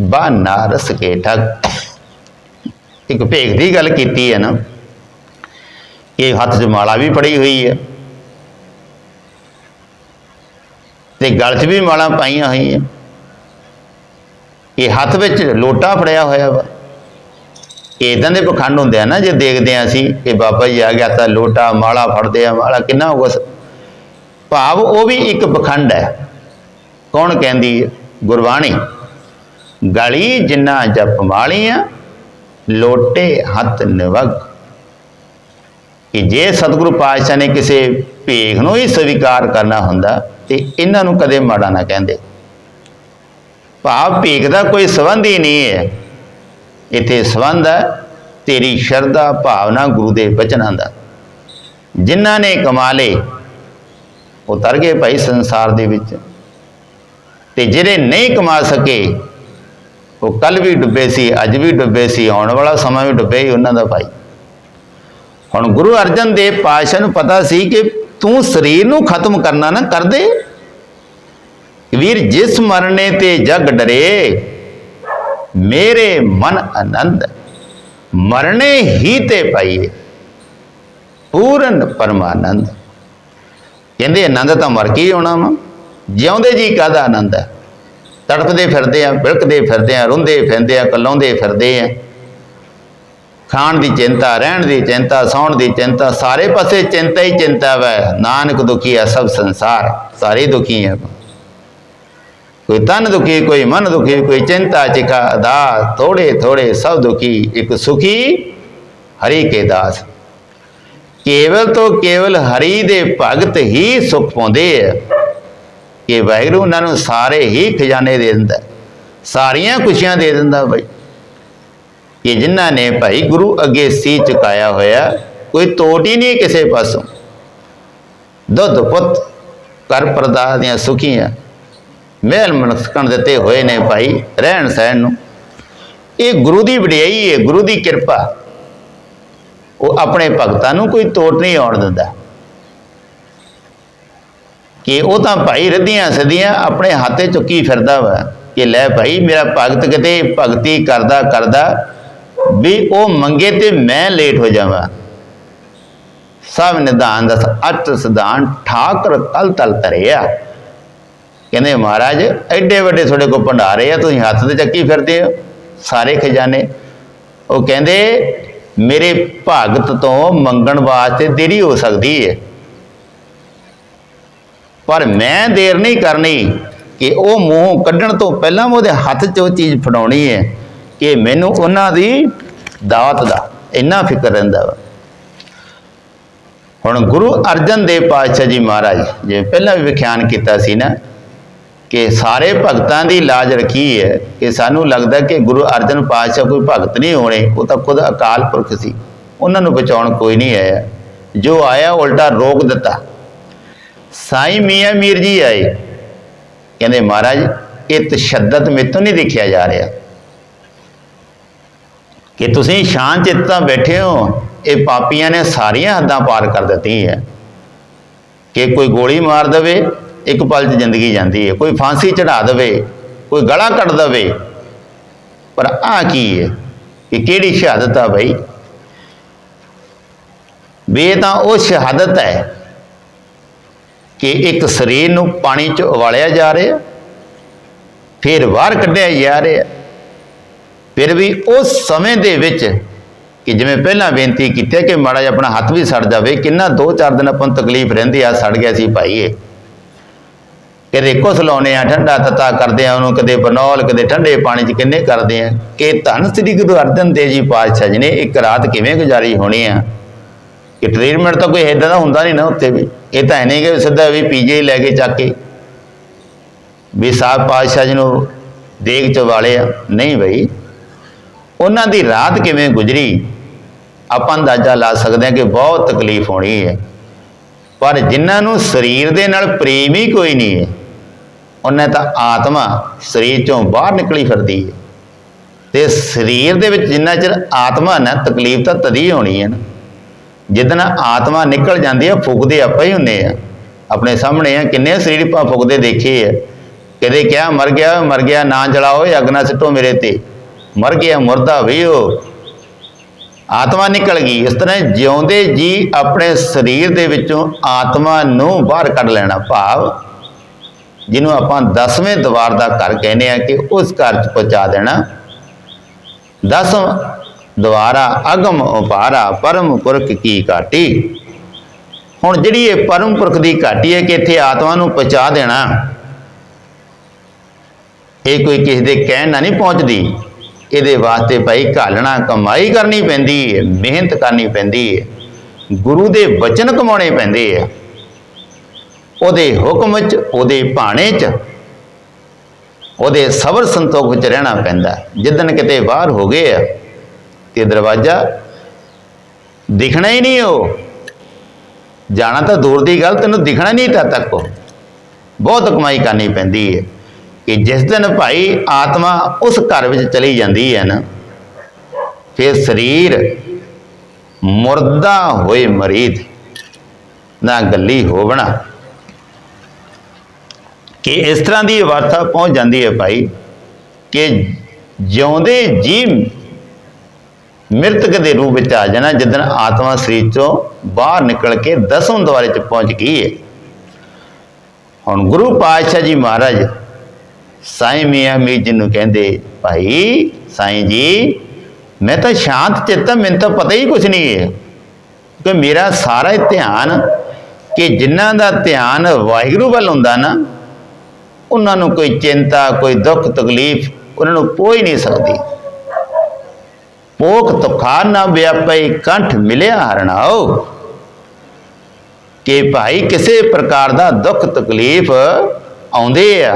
ਬਹਾਨਾ ਰਸ ਕੇ ਠੱਗ। ਇੱਕ ਭੇਖ ਦੀ ਗੱਲ ਕੀਤੀ ਹੈ ਨਾ ਇਹ ਹੱਥ 'ਚ ਮਾਲਾ ਵੀ ਫੜੀ ਹੋਈ ਹੈ। ਤੇ ਗਲ 'ਚ ਵੀ ਮਾਲਾ ਪਾਈਆਂ ਹੋਈਆਂ। ਇਹ ਹੱਥ ਵਿੱਚ ਲੋਟਾ ਫੜਿਆ ਹੋਇਆ ਵਾ। ਇਦਾਂ ਦੇ ਪਖੰਡ ਹੁੰਦੇ ਆ ਨਾ, ਜੇ ਦੇਖਦੇ ਆ ਅਸੀਂ, ਕਿ ਬਾਬਾ ਜੀ ਆ ਗਿਆ ਤਾਂ ਲੋਟਾ, ਮਾਲਾ ਫੜਦੇ ਆ, ਮਾਲਾ ਕਿੰਨਾ ਹੋਊਗਾ ਭਾਵ ਉਹ ਵੀ ਇੱਕ ਪਖੰਡ ਹੈ। ਕੌਣ ਕਹਿੰਦੀ ਹੈ? ਗੁਰਬਾਣੀ। ਗਲੀ ਜਿੰਨਾ ਜਪ ਮਾਲੀਆਂ ਲੋਟੇ ਹੱਥ ਨਿਵਗ। ਕਿ ਜੇ ਸਤਿਗੁਰੂ ਪਾਤਸ਼ਾਹ ਨੇ ਕਿਸੇ ਭੇਖ ਨੂੰ ਹੀ ਸਵੀਕਾਰ ਕਰਨਾ ਹੁੰਦਾ, ਤੇ ਇਹਨਾਂ ਨੂੰ ਕਦੇ ਮਾੜਾ ਨਾ ਕਹਿੰਦੇ। ਭਾਵ ਭੇਖ ਦਾ ਕੋਈ ਸੰਬੰਧ ਹੀ ਨਹੀਂ ਹੈ। ਇੱਥੇ ਸੰਬੰਧ ਹੈ, ਤੇਰੀ ਸ਼ਰਧਾ, ਭਾਵਨਾ ਗੁਰੂ ਦੇ ਬਚਨਾਂ ਦਾ। ਜਿਨ੍ਹਾਂ ਨੇ ਕਮਾ ਲਏ, ਉਹ ਤਰ ਗਏ ਭਾਈ ਸੰਸਾਰ ਦੇ ਵਿੱਚ। ਤੇ ਜਿਹੜੇ ਨਹੀਂ ਕਮਾ ਸਕੇ ਉਹ ਕੱਲ ਵੀ ਡੁੱਬੇ ਸੀ, ਅੱਜ ਵੀ ਡੁੱਬੇ ਸੀ, ਆਉਣ ਵਾਲਾ ਸਮਾਂ ਵੀ ਡੁੱਬੇ ਹੀ ਉਹਨਾਂ ਦਾ ਭਾਈ। ਹੁਣ ਗੁਰੂ ਅਰਜਨ ਦੇਵ ਪਾਤਸ਼ਾਹ ਨੂੰ ਪਤਾ ਸੀ ਕਿ ਤੂੰ ਸਰੀਰ ਨੂੰ ਖਤਮ ਕਰਨਾ ਨਾ ਕਰ ਦੇ। ਵੀਰ, ਜਿਸ ਮਰਨੇ ਤੇ ਜਗ ਡਰੇ, ਮੇਰੇ ਮਨ ਆਨੰਦ, ਮਰਨੇ ਹੀ ਤੇ ਪਾਈਏ, ਪੂਰਨ ਪਰਮਾਨੰਦ। ਕਹਿੰਦੇ ਆਨੰਦ ਤਾਂ ਮਰ ਕੇ ਹੀ ਆਉਣਾ ਵਾ, ਜਿਉਂਦੇ ਜੀ ਕਾਹਦਾ ਆਨੰਦ ਹੈ? ਤੜਕਦੇ ਫਿਰਦੇ ਆ ਬਿਲਕਦੇ ਫਿਰਦੇ ਆ, ਰੁੰਦੇ ਫਿਰਦੇ ਆ, ਕਲਾਉਂਦੇ ਫਿਰਦੇ ਆ। ਖਾਣ ਦੀ ਚਿੰਤਾ, ਰਹਿਣ ਦੀ ਚਿੰਤਾ, ਸੌਣ ਦੀ ਚਿੰਤਾ, ਸਾਰੇ ਪਾਸੇ ਚਿੰਤਾ ਹੀ ਚਿੰਤਾ ਵੈ। ਨਾਨਕ ਦੁਖੀ ਹੈ ਸਭ ਸੰਸਾਰ, ਸਾਰੇ ਦੁਖੀ ਹੈ ਕੋਈ ਤਨ ਦੁਖੀ, ਕੋਈ ਮਨ ਦੁਖੀ, ਕੋਈ ਚਿੰਤਾ ਚਿਕਾ ਦਾ ਥੋੜੇ ਥੋੜੇ ਸਭ ਦੁਖੀ, ਇੱਕ ਸੁਖੀ ਹਰੀ ਕੇ ਦਾਸ। ਕੇਵਲ ਤੋਂ ਕੇਵਲ ਹਰੀ ਦੇ ਭਗਤ ਹੀ ਸੁਖ ਪਾਉਂਦੇ ਆ। ਕਿ ਵਾਹਿਗੁਰੂ ਉਹਨਾਂ ਨੂੰ ਸਾਰੇ ਹੀ ਖਜ਼ਾਨੇ ਦੇ ਦਿੰਦਾ ਸਾਰੀਆਂ ਖੁਸ਼ੀਆਂ ਦੇ ਦਿੰਦਾ ਭਾਈ ਕਿ ਜਿਨ੍ਹਾਂ ਨੇ ਭਾਈ ਗੁਰੂ ਅੱਗੇ ਸੀ ਚੁਕਾਇਆ ਹੋਇਆ, ਕੋਈ ਤੋਟ ਹੀ ਨਹੀਂ ਕਿਸੇ ਪਾਸੋਂ। ਦੁੱਧ, ਪੁੱਤ ਕਰ ਪਰਦਾ ਦੀਆਂ ਸੁਖੀਆਂ, ਮਹਿਲ ਮਨਸਕਣ ਦਿੱਤੇ ਹੋਏ ਨੇ ਭਾਈ ਰਹਿਣ ਸਹਿਣ ਨੂੰ। ਇਹ ਗੁਰੂ ਦੀ ਵਡਿਆਈ ਹੈ, ਗੁਰੂ ਦੀ ਕਿਰਪਾ। ਉਹ ਆਪਣੇ ਭਗਤਾਂ ਨੂੰ ਕੋਈ ਤੋਟ ਨਹੀਂ ਆਉਣ ਦਿੰਦਾ। ਕਿ ਉਹ ਤਾਂ ਭਾਈ ਰੱਧੀਆਂ ਸਦੀਆਂ ਆਪਣੇ ਹੱਥੇ ਚੁੱਕੀ ਫਿਰਦਾ ਵਾ ਕਿ ਲੈ ਭਾਈ ਮੇਰਾ ਭਗਤ ਕਿਤੇ ਭਗਤੀ ਕਰਦਾ ਕਰਦਾ ਵੀ ਉਹ ਮੰਗੇ ਤੇ ਮੈਂ ਲੇਟ ਹੋ ਜਾਵਾਂ। ਸਭ ਨਿਦਾਨ ਦਸ ਅਟ ਸਦਾਨ ਠਾਕਰ ਤਲ ਤਲ ਧਰਿਆ। ਕਹਿੰਦੇ ਮਹਾਰਾਜ, ਐਡੇ ਵੱਡੇ ਤੁਹਾਡੇ ਕੋਲ ਭੰਡਾਰੇ ਆ, ਤੁਸੀਂ ਹੱਥ ਤੇ ਚੱਕੀ ਫਿਰਦੇ ਹੋ, ਸਾਰੇ ਖਜ਼ਾਨੇ। ਉਹ ਕਹਿੰਦੇ, ਮੇਰੇ ਭਗਤ ਤੋਂ ਮੰਗਣ ਵਾਸਤੇ ਦੇਰੀ ਹੋ ਸਕਦੀ ਹੈ ਪਰ ਮੈਂ ਦੇਰ ਨਹੀਂ ਕਰਨੀ ਕਿ ਉਹ ਮੂੰਹੋਂ ਕੱਢਣ ਤੋਂ ਪਹਿਲਾਂ ਉਹਦੇ ਹੱਥ 'ਚ ਉਹ ਚੀਜ਼ ਫੜਾਉਣੀ ਹੈ ਕਿ ਮੈਨੂੰ ਉਹਨਾਂ ਦੀ ਦਾਤ ਦਾ ਇੰਨਾ ਫਿਕਰ ਰਹਿੰਦਾ ਵਾ। ਹੁਣ ਗੁਰੂ ਅਰਜਨ ਦੇਵ ਪਾਤਸ਼ਾਹ ਜੀ ਮਹਾਰਾਜ ਜਿਵੇਂ ਪਹਿਲਾਂ ਵੀ ਵਿਖਿਆਨ ਕੀਤਾ ਸੀ ਨਾ ਕਿ ਸਾਰੇ ਭਗਤਾਂ ਦੀ ਲਾਜ ਰੱਖੀ ਹੈ ਕਿ ਸਾਨੂੰ ਲੱਗਦਾ ਕਿ ਗੁਰੂ ਅਰਜਨ ਪਾਤਸ਼ਾਹ ਕੋਈ ਭਗਤ ਨਹੀਂ ਹੋਣੇ, ਉਹ ਤਾਂ ਖੁਦ ਅਕਾਲ ਪੁਰਖ ਸੀ। ਉਹਨਾਂ ਨੂੰ ਬਚਾਉਣ ਕੋਈ ਨਹੀਂ ਆਇਆ। ਜੋ ਆਇਆ, ਉਲਟਾ ਰੋਕ ਦਿੱਤਾ। ਸਾਈ ਮੀਆਂ ਮੀਰ ਜੀ ਆਏ। ਕਹਿੰਦੇ, ਮਹਾਰਾਜ, ਇਹ ਤਸ਼ੱਦਦ ਮੇਤੋਂ ਨਹੀਂ ਦੇਖਿਆ ਜਾ ਰਿਹਾ। ਕਿ ਤੁਸੀਂ ਸ਼ਾਂਤ ਚਿੱਤ ਤਾਂ ਬੈਠੇ ਹੋ, ਇਹ ਪਾਪੀਆਂ ਨੇ ਸਾਰੀਆਂ ਹੱਦਾਂ ਪਾਰ ਕਰ ਦਿੱਤੀਆਂ ਹੈ। ਕਿ ਕੋਈ ਗੋਲੀ ਮਾਰ ਦਵੇ, ਇੱਕ ਪਲ 'ਚ ਜ਼ਿੰਦਗੀ ਜਾਂਦੀ ਹੈ। ਕੋਈ ਫਾਂਸੀ ਚੜਾ ਦਵੇ, ਕੋਈ ਗਲਾ ਕੱਟ ਦਵੇ। ਪਰ ਆ ਕੀ ਹੈ? ਕਿ ਕਿਹੜੀ ਸ਼ਹਾਦਤ ਆ ਬਈ? ਵੀ ਇਹ ਤਾਂ ਉਹ ਸ਼ਹਾਦਤ ਹੈ ਕਿ ਇੱਕ ਸਰੀਰ ਨੂੰ ਪਾਣੀ 'ਚ ਉਬਾਲਿਆ ਜਾ ਰਿਹਾ, ਫਿਰ ਬਾਹਰ ਕੱਢਿਆ ਜਾ ਰਿਹਾ। ਫਿਰ ਵੀ ਉਸ ਸਮੇਂ ਦੇ ਵਿੱਚ ਕਿ ਜਿਵੇਂ ਪਹਿਲਾਂ ਬੇਨਤੀ ਕੀਤੀ ਕਿ ਮਾੜਾ ਜਿਹਾ ਆਪਣਾ ਹੱਥ ਵੀ ਸੜ ਜਾਵੇ, ਕਿੰਨਾ 2-4 ਦਿਨ ਆਪਾਂ ਨੂੰ ਤਕਲੀਫ ਰਹਿੰਦੀ ਆ, ਸੜ ਗਿਆ ਸੀ ਭਾਈ ਇਹ। ਕਦੇ ਕੁਸ ਲਾਉਨੇ ਆ, ਠੰਡਾ ਤਤਾ ਕਰਦੇ ਆ ਉਹਨੂੰ, ਕਦੇ ਬਨੌਲ ਕਦੇ ਠੰਡੇ ਪਾਣੀ 'ਚ ਕਿੰਨੇ ਕਰਦੇ ਆ। ਕਿ ਧੰਨ ਸ੍ਰੀ ਗੁਰੂ ਅਰਜਨ ਦੇਵ ਜੀ ਪਾਤਸ਼ਾਹ ਜੀ ਨੇ ਇੱਕ ਰਾਤ ਕਿਵੇਂ ਗੁਜ਼ਾਰੀ ਹੋਣੀ ਆ? ਕਿ ਟ੍ਰੀਟਮੈਂਟ ਤਾਂ ਕੋਈ ਇਦਾਂ ਦਾ ਹੁੰਦਾ ਨਹੀਂ ਨਾ ਉੱਥੇ ਵੀ। ਇਹ ਤਾਂ ਹੈ ਨਹੀਂ ਕਿ ਸਿੱਧਾ ਵੀ ਪੀਜੀ ਲੈ ਕੇ ਚੱਕ ਕੇ ਵੀ ਸਾਹਿਬ ਪਾਤਸ਼ਾਹ ਜੀ ਨੂੰ ਦੇਖ ਚ ਵਾਲੇ ਆ ਨਹੀਂ ਬਈ, ਉਹਨਾਂ ਦੀ ਰਾਤ ਕਿਵੇਂ ਗੁਜ਼ਰੀ? ਆਪਾਂ ਅੰਦਾਜ਼ਾ ਲਾ ਸਕਦੇ ਹਾਂ ਕਿ ਬਹੁਤ ਤਕਲੀਫ ਹੋਣੀ ਹੈ। ਪਰ ਜਿਨ੍ਹਾਂ ਨੂੰ ਸਰੀਰ ਦੇ ਨਾਲ ਪ੍ਰੇਮ ਹੀ ਕੋਈ ਨਹੀਂ ਹੈ, ਉਹਨਾਂ ਤਾਂ ਆਤਮਾ ਸਰੀਰ ਚੋਂ ਬਾਹਰ ਨਿਕਲੀ ਫਿਰਦੀ ਹੈ। ਤੇ ਸਰੀਰ ਦੇ ਵਿੱਚ ਜਿੰਨਾ ਚਿਰ ਆਤਮਾ ਨਾ, ਤਕਲੀਫ ਤਾਂ ਤਦੀ ਹੋਣੀ ਹੈ ਨਾ। ਜਿੱਦਣ ਆਤਮਾ ਨਿਕਲ ਜਾਂਦੀ ਹੈ, ਫੁਕਦੇ ਆਪਾਂ ਹੀ ਹੁੰਨੇ ਆ ਆਪਣੇ ਸਾਹਮਣੇ ਆ, ਕਿੰਨੇ ਸਰੀਰ ਆਪਾਂ ਫੁਕਦੇ ਦੇਖੇ ਆ। ਕਦੇ ਕਿਹਾ, ਮਰ ਗਿਆ ਮਰ ਗਿਆ, ਨਾ ਜਲਾਓ, ਇਹ ਅੱਗ ਨਾ ਸਿੱਟੋ ਮੇਰੇ ਤੇ। ਮਰ ਗਿਆ, ਮੁਰਦਾ ਵੀ ਉਹ ਆਤਮਾ ਨਿਕਲ ਗਈ। ਇਸ ਤਰ੍ਹਾਂ ਜਿਉਂਦੇ ਜੀ ਆਪਣੇ ਸਰੀਰ ਦੇ ਵਿੱਚੋਂ ਆਤਮਾ ਨੂੰ ਬਾਹਰ ਕੱਢ ਲੈਣਾ ਭਾਵ, ਜਿਹਨੂੰ ਆਪਾਂ 10ਵੇਂ ਦਵਾਰ ਦਾ ਘਰ ਕਹਿੰਦੇ ਆ ਕਿ ਉਸ ਘਰ ਚ ਪਹੁੰਚਾ ਦੇਣਾ। 10 ਦਵਾਰਾ ਅਗਮ ਉਪਾਰਾ ਪਰਮ ਪੁਰਖ ਕੀ ਘਾਟੀ? ਹੁਣ ਜਿਹੜੀ ਇਹ ਪਰਮ ਪੁਰਖ ਦੀ ਘਾਟੀ ਹੈ ਕਿ ਇੱਥੇ ਆਤਮਾ ਨੂੰ ਪਹੁੰਚਾ ਦੇਣਾ, ਇਹ ਕੋਈ ਕਿਸੇ ਦੇ ਕਹਿਣ ਨਾਲ ਨਹੀਂ ਪਹੁੰਚਦੀ। ਇਹਦੇ ਵਾਸਤੇ ਭਾਈ ਘਾਲਣਾ ਕਮਾਈ ਕਰਨੀ ਪੈਂਦੀ ਹੈ, ਮਿਹਨਤ ਕਰਨੀ ਪੈਂਦੀ ਹੈ, ਗੁਰੂ ਦੇ ਬਚਨ ਕਮਾਉਣੇ ਪੈਂਦੇ ਆ। ਉਹਦੇ ਹੁਕਮ 'ਚ, ਉਹਦੇ ਭਾਣੇ 'ਚ, ਉਹਦੇ ਸਬਰ ਸੰਤੋਖ ਵਿੱਚ ਰਹਿਣਾ ਪੈਂਦਾ। ਜਿੱਦਣ ਕਿਤੇ ਬਾਹਰ ਹੋ ਗਏ ਆ ਤੇ ਦਰਵਾਜ਼ਾ ਦਿਖਣਾ ਹੀ ਨਹੀਂ ਉਹ। ਜਾਣਾ ਤਾਂ ਦੂਰ ਦੀ ਗੱਲ, ਤੈਨੂੰ ਦਿਖਣਾ ਨਹੀਂ ਤਦ ਤੱਕ ਉਹ। ਬਹੁਤ ਕਮਾਈ ਕਰਨੀ ਪੈਂਦੀ ਹੈ ਕਿ ਜਿਸ ਦਿਨ ਭਾਈ ਆਤਮਾ ਉਸ ਘਰ ਵਿੱਚ ਚਲੀ ਜਾਂਦੀ ਹੈ ਨਾ, ਫਿਰ ਸਰੀਰ ਮੁਰਦਾ ਹੋਏ ਮਰੀਦ, ਨਾ ਗੱਲੀ ਹੋਵਣਾ। ਕਿ ਇਸ ਤਰ੍ਹਾਂ ਦੀ ਅਵਸਥਾ ਪਹੁੰਚ ਜਾਂਦੀ ਹੈ ਭਾਈ ਕਿ ਜਿਉਂਦੇ ਜੀ ਮ੍ਰਿਤਕ ਦੇ ਰੂਪ ਵਿੱਚ ਆ ਜਾਣਾ ਜਦੋਂ ਆਤਮਾ ਸਰੀਰ ਚੋਂ ਬਾਹਰ ਨਿਕਲ ਕੇ ਦਸੋਂ ਦੁਆਰੇ ਚ ਪਹੁੰਚ ਗਈ ਹੈ ਹੁਣ ਗੁਰੂ ਪਾਤਸ਼ਾਹ ਜੀ ਮਹਾਰਾਜ ਸਾਈਂ ਮੀਆਂ ਮੀਰ ਜੀ ਨੂੰ ਕਹਿੰਦੇ, ਭਾਈ ਸਾਈਂ ਜੀ, ਮੈਂ ਤਾਂ ਸ਼ਾਂਤ ਚਿੱਤ ਮੈਨੂੰ ਤਾਂ ਪਤਾ ਹੀ ਕੁਝ ਨਹੀਂ ਹੈ ਕਿ ਮੇਰਾ ਸਾਰਾ ਧਿਆਨ ਕਿ ਜਿਨ੍ਹਾਂ ਦਾ ਧਿਆਨ ਵਾਹਿਗੁਰੂ ਵੱਲ ਹੁੰਦਾ ਨਾ, ਉਹਨਾਂ ਨੂੰ ਕੋਈ ਚਿੰਤਾ, ਕੋਈ ਦੁੱਖ, ਤਕਲੀਫ ਉਹਨਾਂ ਨੂੰ ਪੋਈ ਨਹੀਂ ਸਕਦੀ। ਪੋਖ ਤੁਖਾਰ ਨਾ ਵਿਆਪਈ ਕੰਠ ਮਿਲਿਆ ਹਰਣਾਓ। ਕਿ ਭਾਈ ਕਿਸੇ ਪ੍ਰਕਾਰ ਦਾ ਦੁੱਖ ਤਕਲੀਫ ਆਉਂਦੇ ਆ,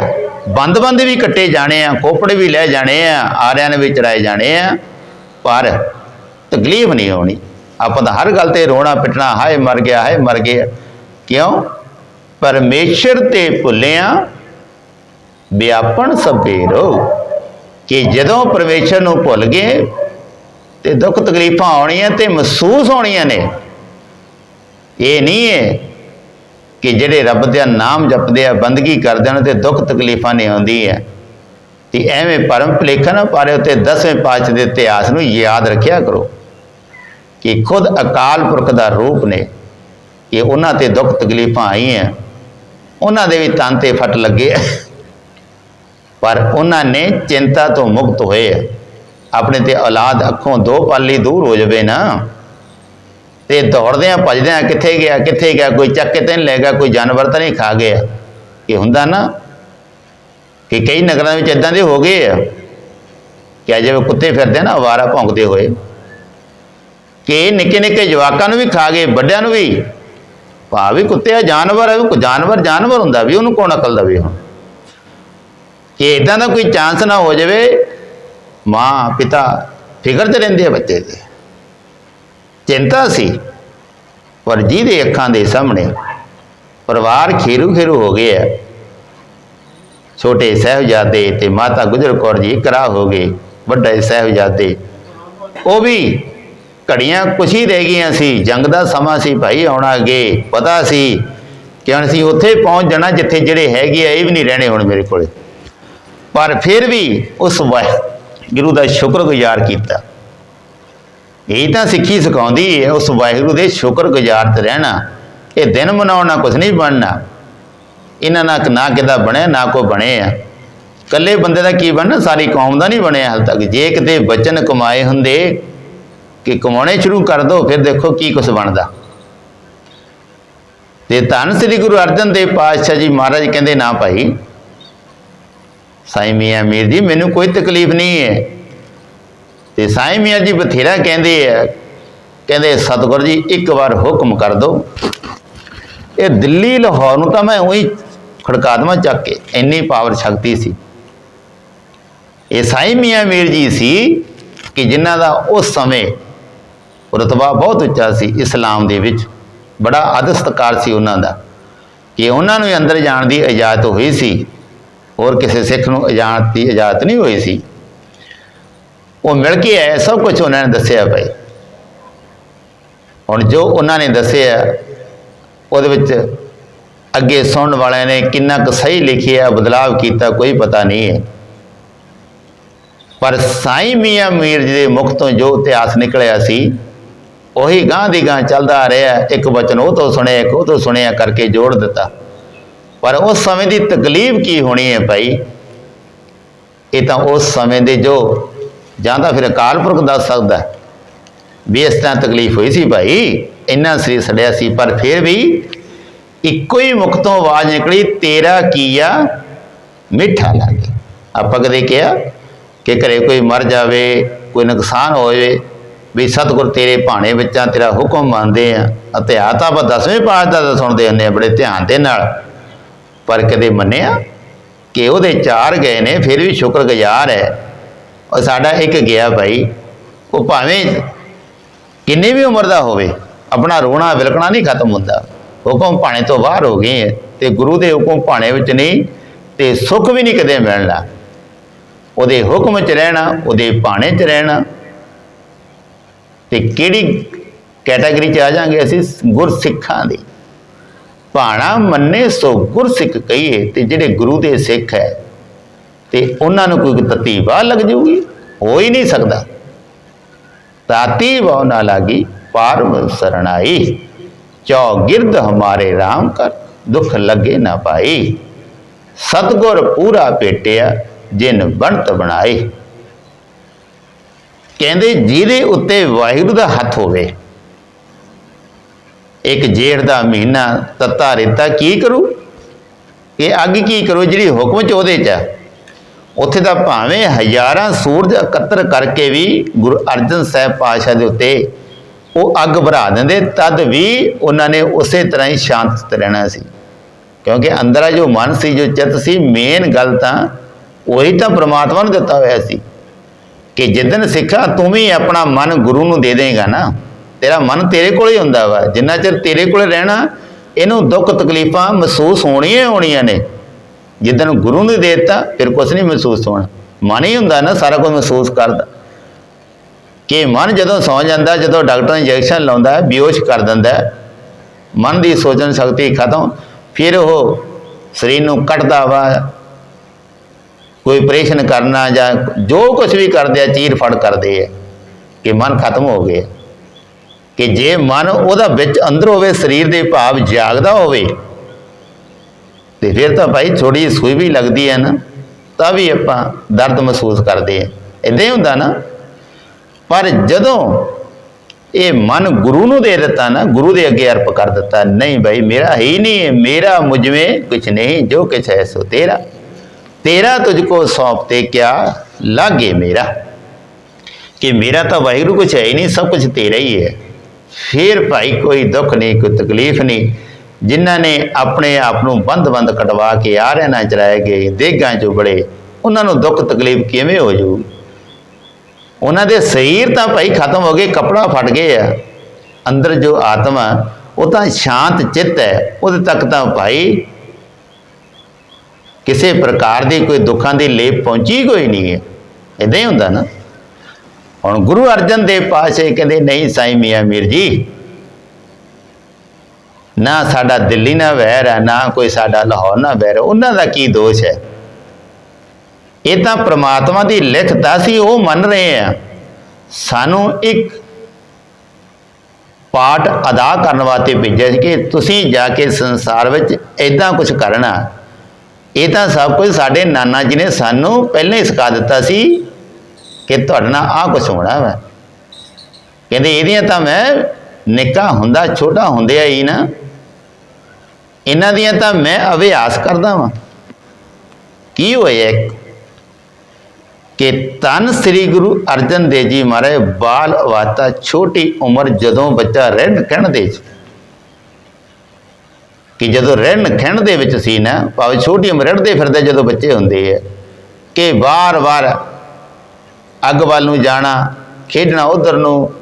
ਬੰਦ-ਬੰਦ ਵੀ ਕੱਟੇ ਜਾਣੇ ਆ ਕੋਪੜੇ ਵੀ ਲੈ ਜਾਣੇ ਆ, ਆਰਿਆਂ ਨੇ ਵੀ ਚੜਾਏ ਜਾਣੇ ਆ, ਪਰ ਤਕਲੀਫ ਨਹੀਂ ਆਉਣੀ। ਆਪਾਂ ਤਾਂ ਹਰ ਗੱਲ ਤੇ ਰੋਣਾ ਪਿਟਣਾ, ਹਾਏ ਮਰ ਗਿਆ, ਹਾਏ ਮਰ ਗਿਆ। ਕਿਉਂ? ਪਰਮੇਸ਼ਰ ਤੇ ਭੁੱਲਿਆ ਵਿਆਪਣ ਸਭੇਰੋ ਕਿ ਜਦੋਂ ਪਰਮੇਸ਼ਰ ਨੂੰ ਭੁੱਲ ਗਏ ਤੇ ਦੁੱਖ ਤਕਲੀਫਾਂ ਆਉਣੀਆਂ ਤੇ ਮਹਿਸੂਸ ਹੋਣੀਆਂ ਨੇ ਇਹ ਨਹੀਂ ਹੈ ਕਿ ਜਿਹੜੇ ਰੱਬ ਦਾ ਨਾਮ ਜਪਦੇ ਆ, ਬੰਦਗੀ ਕਰਦੇ ਹਨ ਤੇ ਦੁੱਖ ਤਕਲੀਫਾਂ ਨਹੀਂ ਆਉਂਦੀ ਹੈ ਤੇ ਐਵੇਂ ਪਰਮ ਭੁਲੇਖਾ ਨਾ ਪਾਰੇ ਉੱਤੇ ਦਸਵੇਂ ਪਾਤਸ਼ਾਹ ਦੇ ਇਤਿਹਾਸ ਨੂੰ ਯਾਦ ਰੱਖਿਆ ਕਰੋ ਕਿ ਖੁਦ ਅਕਾਲ ਪੁਰਖ ਦਾ ਰੂਪ ਨੇ ਕਿ ਉਹਨਾਂ ਤੇ ਦੁੱਖ ਤਕਲੀਫਾਂ ਆਈਆਂ ਉਹਨਾਂ ਦੇ ਵੀ ਤਨ ਤੇ ਫਟ ਲੱਗੇ ਆ। ਪਰ ਉਹਨਾਂ ਨੇ ਚਿੰਤਾ ਤੋਂ ਮੁਕਤ ਹੋਏ ਆ। ਆਪਣੇ ਤੇ ਔਲਾਦ ਅੱਖੋਂ ਦੋ ਪਾਲੀ ਦੂਰ ਹੋ ਜਾਵੇ ਨਾ। ਤੇ ਦੌੜਦਿਆਂ ਭੱਜਦਿਆਂ ਕਿੱਥੇ ਗਿਆ ਕਿੱਥੇ ਗਿਆ, ਕੋਈ ਚੱਕ ਕੇ ਤਾਂ ਨਹੀਂ ਲੈ ਗਿਆ, ਕੋਈ ਜਾਨਵਰ ਤਾਂ ਨਹੀਂ ਖਾ ਗਿਆ। ਇਹ ਹੁੰਦਾ ਨਾ ਕਿ ਕਈ ਨਗਰਾਂ ਵਿੱਚ ਇਦਾਂ ਦੇ ਹੋ ਗਏ ਆ ਕਿ ਜਿਵੇਂ ਕੁੱਤੇ ਫਿਰਦੇ ਨਾ, ਆਵਾਰਾ ਭੌਂਕਦੇ ਹੋਏ। ਕਿ ਨਿੱਕੇ ਨਿੱਕੇ ਜਵਾਕਾਂ ਨੂੰ ਵੀ ਖਾ ਗਏ, ਵੱਡਿਆਂ ਨੂੰ ਵੀ। ਭਾਵੇਂ ਕੁੱਤੇ ਆ, ਜਾਨਵਰ ਹੈ ਜਾਨਵਰ ਜਾਨਵਰ ਹੁੰਦਾ ਵੀ, ਉਹਨੂੰ ਕੌਣ ਅਕਲ ਦਵੇ ਹੁਣ? ਕਿ ਇਦਾਂ ਦਾ ਕੋਈ ਚਾਂਸ ਨਾ ਹੋ ਜਾਵੇ ਮਾਂ, ਪਿਤਾ ਫਿਕਰ ਚ ਰਹਿੰਦੇ ਆ ਬੱਚੇ ਦੇ ਚਿੰਤਾ ਸੀ, ਪਰ ਜਿਹਦੇ ਅੱਖਾਂ ਦੇ ਸਾਹਮਣੇ ਪਰਿਵਾਰ ਖੇਰੂ ਖੇਰੂ ਹੋ ਗਏ ਆ ਛੋਟੇ ਸਾਹਿਬਜ਼ਾਦੇ ਤੇ ਮਾਤਾ ਗੁਜਰ ਕੌਰ ਜੀ ਕਰਾ ਹੋ ਗਏ, ਵੱਡੇ ਸਾਹਿਬਜ਼ਾਦੇ। ਉਹ ਵੀ ਘੜੀਆਂ ਕੁਛ ਹੀ ਰਹਿ ਗਈਆਂ ਸੀ, ਜੰਗ ਦਾ ਸਮਾਂ ਸੀ, ਭਾਈ ਆਉਣਾ ਅੱਗੇ, ਪਤਾ ਸੀ ਕਿ ਹੁਣ ਅਸੀਂ ਉੱਥੇ ਪਹੁੰਚ ਜਾਣਾ ਜਿੱਥੇ ਜਿਹੜੇ ਹੈਗੇ ਆ, ਇਹ ਵੀ ਨਹੀਂ ਰਹਿਣੇ ਹੁਣ ਮੇਰੇ ਕੋਲੇ। ਪਰ ਫਿਰ ਵੀ ਉਸ ਗੁਰੂ ਦਾ ਸ਼ੁਕਰਗੁਜ਼ਾਰ ਕੀਤਾ। ਇਹ ਤਾਂ ਸਿੱਖੀ ਸਿਖਾਉਂਦੀ ਹੈ ਉਸ ਵਾਹਿਗੁਰੂ ਦੇ ਸ਼ੁਕਰਗੁਜ਼ਾਰ ਤੇ ਰਹਿਣਾ। ਇਹ ਦਿਨ ਮਨਾਉਣਾ ਕੁਝ ਨਹੀਂ ਬਣਨਾ। ਇਹਨਾਂ ਨਾਲ ਨਾ ਕਿਦਾ ਬਣਿਆ, ਨਾ ਕੋ ਬਣੇ ਆ ਇਕੱਲੇ ਬੰਦੇ ਦਾ ਕੀ ਬਣਨਾ? ਸਾਰੀ ਕੌਮ ਦਾ ਨਹੀਂ ਬਣਿਆ ਹਾਲ ਤੱਕ। ਜੇ ਕਿਤੇ ਬਚਨ ਕਮਾਏ ਹੁੰਦੇ ਕਿ ਕਮਾਉਣੇ ਸ਼ੁਰੂ ਕਰ ਦੋ, ਫਿਰ ਦੇਖੋ ਕੀ ਕੁਝ ਬਣਦਾ। ਤੇ ਧੰਨ ਸ੍ਰੀ ਗੁਰੂ ਅਰਜਨ ਦੇਵ ਪਾਤਸ਼ਾਹ ਜੀ ਮਹਾਰਾਜ ਕਹਿੰਦੇ ਨਾ ਭਾਈ ਸਾਈਂ ਮੀਆਂ ਮੀਰ ਜੀ, ਮੈਨੂੰ ਕੋਈ ਤਕਲੀਫ ਨਹੀਂ ਹੈ। ਤੇ ਸਾਈਂ ਮੀਆਂ ਜੀ ਬਥੇਰਾ ਕਹਿੰਦੇ ਆ, ਕਹਿੰਦੇ, ਸਤਿਗੁਰ ਜੀ, ਇੱਕ ਵਾਰ ਹੁਕਮ ਕਰ ਦਿਓ। ਇਹ ਦਿੱਲੀ ਲਾਹੌਰ ਨੂੰ ਤਾਂ ਮੈਂ ਉਹੀ ਖੜਕਾ ਦੇਵਾਂ ਚੱਕ ਕੇ, ਇੰਨੀ ਪਾਵਰ ਸ਼ਕਤੀ ਸੀ। ਇਹ ਸਾਈਂ ਮੀਆਂ ਮੀਰ ਜੀ ਸੀ ਕਿ ਜਿਨ੍ਹਾਂ ਦਾ ਉਸ ਸਮੇਂ ਰਤਬਾ ਬਹੁਤ ਉੱਚਾ ਸੀ, ਇਸਲਾਮ ਦੇ ਵਿੱਚ। ਬੜਾ ਆਦਰ ਸਤਿਕਾਰ ਸੀ ਉਹਨਾਂ ਦਾ, ਕਿ ਉਹਨਾਂ ਨੂੰ ਅੰਦਰ ਜਾਣ ਦੀ ਇਜਾਜ਼ਤ ਹੋਈ ਸੀ। ਹੋਰ ਕਿਸੇ ਸਿੱਖ ਨੂੰ ਇਜਾਜ਼ਤ ਦੀ ਇਜਾਜ਼ਤ ਨਹੀਂ ਹੋਈ ਸੀ। ਉਹ ਮਿਲ ਕੇ ਆਏ, ਸਭ ਕੁਝ ਉਹਨਾਂ ਨੇ ਦੱਸਿਆ ਭਾਈ। ਹੁਣ ਜੋ ਉਹਨਾਂ ਨੇ ਦੱਸਿਆ, ਉਹਦੇ ਵਿੱਚ ਅੱਗੇ ਸੁਣਨ ਵਾਲਿਆਂ ਨੇ ਕਿੰਨਾ ਕੁ ਸਹੀ ਲਿਖਿਆ, ਬਦਲਾਵ ਕੀਤਾ, ਕੋਈ ਪਤਾ ਨਹੀਂ ਹੈ। ਪਰ ਸਾਈਂ ਮੀਆਂ ਮੀਰ ਜੀ ਦੇ ਮੁਖ ਤੋਂ ਜੋ ਇਤਿਹਾਸ ਨਿਕਲਿਆ ਸੀ, ਉਹੀ ਗਾਂ ਦੀ ਗਾਂ ਚੱਲਦਾ ਆ ਰਿਹਾ। ਇੱਕ ਵਚਨ ਉਹ ਤੋਂ ਸੁਣਿਆ, ਇੱਕ ਉਹ ਤੋਂ ਸੁਣਿਆ ਕਰਕੇ ਜੋੜ ਦਿੱਤਾ। ਪਰ ਉਸ ਸਮੇਂ ਦੀ ਤਕਲੀਫ ਕੀ ਹੋਣੀ ਹੈ ਭਾਈ? ਇਹ ਤਾਂ ਉਸ ਸਮੇਂ ਦੇ ਜੋ ਜਾਂ ਤਾਂ ਫਿਰ ਅਕਾਲ ਪੁਰਖ ਦੱਸ ਸਕਦਾ ਵੀ ਇਸ ਤਰ੍ਹਾਂ ਤਕਲੀਫ ਹੋਈ ਸੀ ਭਾਈ, ਇੰਨਾ ਸਰੀਰ ਸੜਿਆ ਸੀ, ਪਰ ਫਿਰ ਵੀ ਇੱਕੋ ਹੀ ਮੁਖ ਤੋਂ ਆਵਾਜ਼ ਨਿਕਲੀ, ਤੇਰਾ ਕੀਆ ਮਿੱਠਾ ਲੱਗੇ ਆਪਾਂ ਕਦੇ ਕਿਹਾ ਕਿ ਘਰੇ ਕੋਈ ਮਰ ਜਾਵੇ, ਕੋਈ ਨੁਕਸਾਨ ਹੋਵੇ, ਵੀ ਸਤਿਗੁਰ ਤੇਰੇ ਭਾਣੇ ਵਿੱਚਾਂ ਤੇਰਾ ਹੁਕਮ ਮੰਨਦੇ ਆ, ਅਤੇ ਆ ਤਾਂ ਆਪਾਂ ਦਸਵੇਂ ਪਾਤਸ਼ਾਹ ਦਾ ਸੁਣਦੇ ਹੁੰਦੇ ਆ, ਬੜੇ ਧਿਆਨ ਦੇ ਨਾਲ। ਪਰ ਕਦੇ ਮੰਨਿਆ ਕਿ ਉਹਦੇ ਚਾਰ ਗਏ ਨੇ, ਫਿਰ ਵੀ ਸ਼ੁਕਰਗੁਜ਼ਾਰ ਹੈ। ਉਹ ਸਾਡਾ ਇੱਕ ਗਿਆ ਭਾਈ, ਉਹ ਭਾਵੇਂ ਕਿੰਨੀ ਵੀ ਉਮਰ ਦਾ ਹੋਵੇ, ਆਪਣਾ ਰੋਣਾ ਵਿਲਕਣਾ ਨਹੀਂ ਖਤਮ ਹੁੰਦਾ। ਹੁਕਮ ਭਾਣੇ ਤੋਂ ਬਾਹਰ ਹੋ ਗਏ ਹੈ ਤੇ ਗੁਰੂ ਦੇ ਹੁਕਮ ਭਾਣੇ ਵਿੱਚ ਨਹੀਂ ਤੇ ਸੁੱਖ ਵੀ ਨਹੀਂ ਕਦੇ ਮਿਲਣਾ। ਉਹਦੇ ਹੁਕਮ 'ਚ ਰਹਿਣਾ, ਉਹਦੇ ਭਾਣੇ 'ਚ ਰਹਿਣਾ। ਤੇ ਕਿਹੜੀ ਕੈਟਾਗਰੀ 'ਚ ਆ ਜਾਾਂਗੇ ਅਸੀਂ? ਗੁਰਸਿੱਖਾਂ ਦੀ। ਭਾਣਾ ਮੰਨੇ ਸੋ ਗੁਰਸਿੱਖ ਕਹੀਏ ਤੇ ਜਿਹੜੇ ਗੁਰੂ ਦੇ ਸਿੱਖ ਹੈ, ਤੇ ਉਹਨਾਂ ਨੂੰ ਕੋਈ ਤਤੀ ਵਾਹ ਲੱਗ ਜਾਊਗੀ? ਹੋ ਹੀ ਨਹੀਂ ਸਕਦਾ। ਤਾਤੀ ਵਾਹ ਨਾ ਲਾਗੀ ਪਾਰ ਸਰਣਾਈ ਚੌਗਿਰਦ ਹਮਾਰੇ RAM ਕਰ, ਦੁੱਖ ਲੱਗੇ ਨਾ ਪਾਈ। ਸਤਗੁਰ ਪੂਰਾ ਭੇਟਿਆ ਜਿਨ ਬਣਤ ਬਣਾਏ ਕਹਿੰਦੇ ਜਿਹਦੇ ਉੱਤੇ ਵਾਹਿਗੁਰੂ ਦਾ ਹੱਥ ਹੋਵੇ ਇੱਕ ਜੇੜ ਦਾ ਮਹੀਨਾ ਤੱਤਾ ਰੇਤਾ ਕੀ ਕਰੂ? ਇਹ ਅੱਗ ਕੀ ਕਰੂ? ਜਿਹੜੀ ਹੁਕਮ ਚ ਉਹਦੇ ਚ ਹੈ ਉੱਥੇ ਤਾਂ ਭਾਵੇਂ ਹਜ਼ਾਰਾਂ ਸੂਰਜ ਇਕੱਤਰ ਕਰਕੇ ਵੀ ਗੁਰੂ ਅਰਜਨ ਸਾਹਿਬ ਪਾਤਸ਼ਾਹ ਦੇ ਉੱਤੇ ਉਹ ਅੱਗ ਭਰਾ ਦਿੰਦੇ, ਤਦ ਵੀ ਉਹਨਾਂ ਨੇ ਉਸੇ ਤਰ੍ਹਾਂ ਹੀ ਸ਼ਾਂਤ ਰਹਿਣਾ ਸੀ। ਕਿਉਂਕਿ ਅੰਦਰਾ ਜੋ ਮਨ ਸੀ, ਜੋ ਚਿੱਤ ਸੀ ਮੇਨ ਗੱਲ ਤਾਂ ਉਹੀ ਤਾਂ ਪ੍ਰਮਾਤਮਾ ਨੂੰ ਦਿੱਤਾ ਹੋਇਆ ਸੀ ਕਿ ਜਿੱਦਨ ਸਿੱਖਾ ਤੂੰ ਵੀ ਆਪਣਾ ਮਨ ਗੁਰੂ ਨੂੰ ਦੇ ਦੇਗਾ ਨਾ ਤੇਰਾ ਮਨ ਤੇਰੇ ਕੋਲ ਹੀ ਹੁੰਦਾ ਵਾ। ਜਿੰਨਾ ਚਿਰ ਤੇਰੇ ਕੋਲ ਰਹਿਣਾ, ਇਹਨੂੰ ਦੁੱਖ ਤਕਲੀਫਾਂ ਮਹਿਸੂਸ ਹੋਣੀਆਂ ਹੋਣੀਆਂ ਨੇ। ਜਿੱਦਨ ਗੁਰੂ ਨੇ ਦੇ ਦਿੱਤਾ, ਫਿਰ ਕੁਝ ਨਹੀਂ ਮਹਿਸੂਸ ਹੋਣਾ। ਮਨ ਹੀ ਹੁੰਦਾ ਨਾ, ਸਾਰਾ ਕੁਝ ਮਹਿਸੂਸ ਕਰਦਾ। ਕਿ ਮਨ ਜਦੋਂ ਸੌ ਜਾਂਦਾ, ਜਦੋਂ ਡਾਕਟਰ ਇੰਜੈਕਸ਼ਨ ਲਾਉਂਦਾ ਹੈ ਕਰ ਦਿੰਦਾ, ਮਨ ਦੀ ਸੋਚਣ ਸ਼ਕਤੀ ਖਤਮ। ਫਿਰ ਉਹ ਸਰੀਰ ਨੂੰ ਕੱਟਦਾ ਵਾ। ਕੋਈ ਆਪਰੇਸ਼ਨ ਕਰਨਾ ਜਾਂ ਜੋ ਕੁਝ ਵੀ ਕਰਦੇ ਆ ਚੀਰ ਫੜ ਕਰਦੇ ਆ। ਕਿ ਮਨ ਖਤਮ ਹੋ ਗਿਆ। ਕਿ ਜੇ ਮਨ ਉਹਦਾ ਵਿੱਚ ਅੰਦਰ ਹੋਵੇ, ਸਰੀਰ ਦੇ ਭਾਵ ਜਾਗਦਾ ਹੋਵੇ, ਤੇ ਫਿਰ ਤਾਂ ਭਾਈ ਥੋੜੀ ਜਿਹੀ ਸੂਈ ਵੀ ਲੱਗਦੀ ਹੈ ਨਾ, ਤਾਂ ਵੀ ਆਪਾਂ ਦਰਦ ਮਹਿਸੂਸ ਕਰਦੇ ਆ ਇਦਾਂ ਹੀ ਹੁੰਦਾ ਨਾ। ਪਰ ਜਦੋਂ ਇਹ ਮਨ ਗੁਰੂ ਨੂੰ ਦੇ ਦਿੱਤਾ ਨਾ, ਗੁਰੂ ਦੇ ਅੱਗੇ ਅਰਪ ਕਰ ਦਿੱਤਾ, ਨਹੀਂ ਭਾਈ, ਮੇਰਾ ਹੀ ਨਹੀਂ ਹੈ ਮੇਰਾ ਮੁਝਵੇਂ ਕੁਛ ਨਹੀਂ, ਜੋ ਕੁਛ ਹੈ ਸੋ ਤੇਰਾ। ਤੇਰਾ ਤੁਝ ਕੋ ਸੌਂਪਤੇ ਕਿਆ ਲਾਗੇ ਮੇਰਾ। ਕਿ ਮੇਰਾ ਤਾਂ ਵਾਹਿਗੁਰੂ ਕੁਛ ਹੈ ਹੀ ਨਹੀਂ, ਸਭ ਕੁਝ ਤੇਰਾ ਹੀ ਹੈ। ਫਿਰ ਭਾਈ ਕੋਈ ਦੁੱਖ ਨਹੀਂ, ਕੋਈ ਤਕਲੀਫ ਨਹੀਂ। ਜਿਨ੍ਹਾਂ ਨੇ ਆਪਣੇ ਆਪ ਨੂੰ ਬੰਦ-ਬੰਦ ਕਟਵਾ ਕੇ ਆਰਿਆਂ ਨਾਲ ਚਲਾਏ ਗਏ, ਦੇਗਾਂ 'ਚ ਬੜੇ ਉਹਨਾਂ ਨੂੰ ਦੁੱਖ ਤਕਲੀਫ ਕਿਵੇਂ ਹੋ ਜਾਊ ਉਹਨਾਂ ਦੇ ਸਰੀਰ ਤਾਂ ਭਾਈ ਖਤਮ ਹੋ ਗਏ, ਕਪੜਾ ਫਟ ਗਏ ਆ। ਅੰਦਰ ਜੋ ਆਤਮਾ, ਉਹ ਤਾਂ ਸ਼ਾਂਤ ਚਿੱਤ ਹੈ, ਉਹਦੇ ਤੱਕ ਤਾਂ ਭਾਈ ਕਿਸੇ ਪ੍ਰਕਾਰ ਦੀ ਕੋਈ ਦੁੱਖਾਂ ਦੀ ਲੇਪ ਪਹੁੰਚੀ ਕੋਈ ਨਹੀਂ ਹੈ। ਇਦਾਂ ਹੀ ਹੁੰਦਾ ਨਾ। ਹੁਣ ਗੁਰੂ ਅਰਜਨ ਦੇਵ ਪਾਤਸ਼ਾਹ ਕਹਿੰਦੇ, ਨਹੀਂ ਸਾਈਂ ਮੀਆਂ ਮੀਰ ਜੀ, ਨਾ ਸਾਡਾ ਦਿੱਲੀ ਨਾਲ ਵੈਰ ਹੈ, ਨਾ ਕੋਈ ਸਾਡਾ ਲਾਹੌਰ ਨਾਲ ਵੈਰ ਹੈ, ਉਹਨਾਂ ਦਾ ਕੀ ਦੋਸ਼ ਹੈ? ਇਹ ਤਾਂ ਪ੍ਰਮਾਤਮਾ ਦੀ ਲਿਖਤਾ ਸੀ ਉਹ ਮੰਨ ਰਹੇ ਆ ਸਾਨੂੰ ਇੱਕ ਪਾਠ ਅਦਾ ਕਰਨ ਵਾਸਤੇ ਭੇਜਿਆ ਸੀ ਕਿ ਤੁਸੀਂ ਜਾ ਕੇ ਸੰਸਾਰ ਵਿੱਚ ਐਦਾਂ ਕੁਝ ਕਰਨਾ। ਇਹ ਤਾਂ ਸਭ ਕੁਝ ਸਾਡੇ ਨਾਨਾ ਜੀ ਨੇ ਸਾਨੂੰ ਪਹਿਲਾਂ ਹੀ ਸਿਖਾ ਦਿੱਤਾ ਸੀ। ਕਿ ਤੁਹਾਡੇ ਨਾਲ ਆਹ ਕੁਝ ਹੋਣਾ ਵਾ। ਕਹਿੰਦੇ ਇਹਦੀਆਂ ਤਾਂ ਮੈਂ ਨਿੱਕਾ ਹੁੰਦਾ, ਛੋਟਾ ਹੁੰਦਿਆ ਹੀ ਨਾ, ਇਹਨਾਂ ਦੀਆਂ ਤਾਂ ਮੈਂ ਅਭਿਆਸ ਕਰਦਾ ਵਾਂ। ਕੀ ਹੋਇਆ ਕਿ ਤਨ ਸ੍ਰੀ ਗੁਰੂ ਅਰਜਨ ਦੇਵ ਜੀ ਮਹਾਰਾਜ, ਬਾਲ ਅਵਸਥਾ ਛੋਟੀ ਉਮਰ ਜਦੋਂ ਬੱਚਾ ਰਹਿਣ ਕਹਿਣ ਦੇ ਚ ਕਿ ਜਦੋਂ ਰਹਿਣ ਖਹਿਣ ਦੇ ਵਿੱਚ ਸੀ ਨਾ, ਭਾਵੇਂ ਛੋਟੀ ਉਮਰ ਰਹਿੰਦੇ ਫਿਰਦੇ ਜਦੋਂ ਬੱਚੇ ਹੁੰਦੇ ਆ, ਕਿ ਵਾਰ-ਵਾਰ ਅੱਗ ਵੱਲ ਨੂੰ ਜਾਣਾ, ਖੇਡਣਾ ਉਧਰ ਨੂੰ,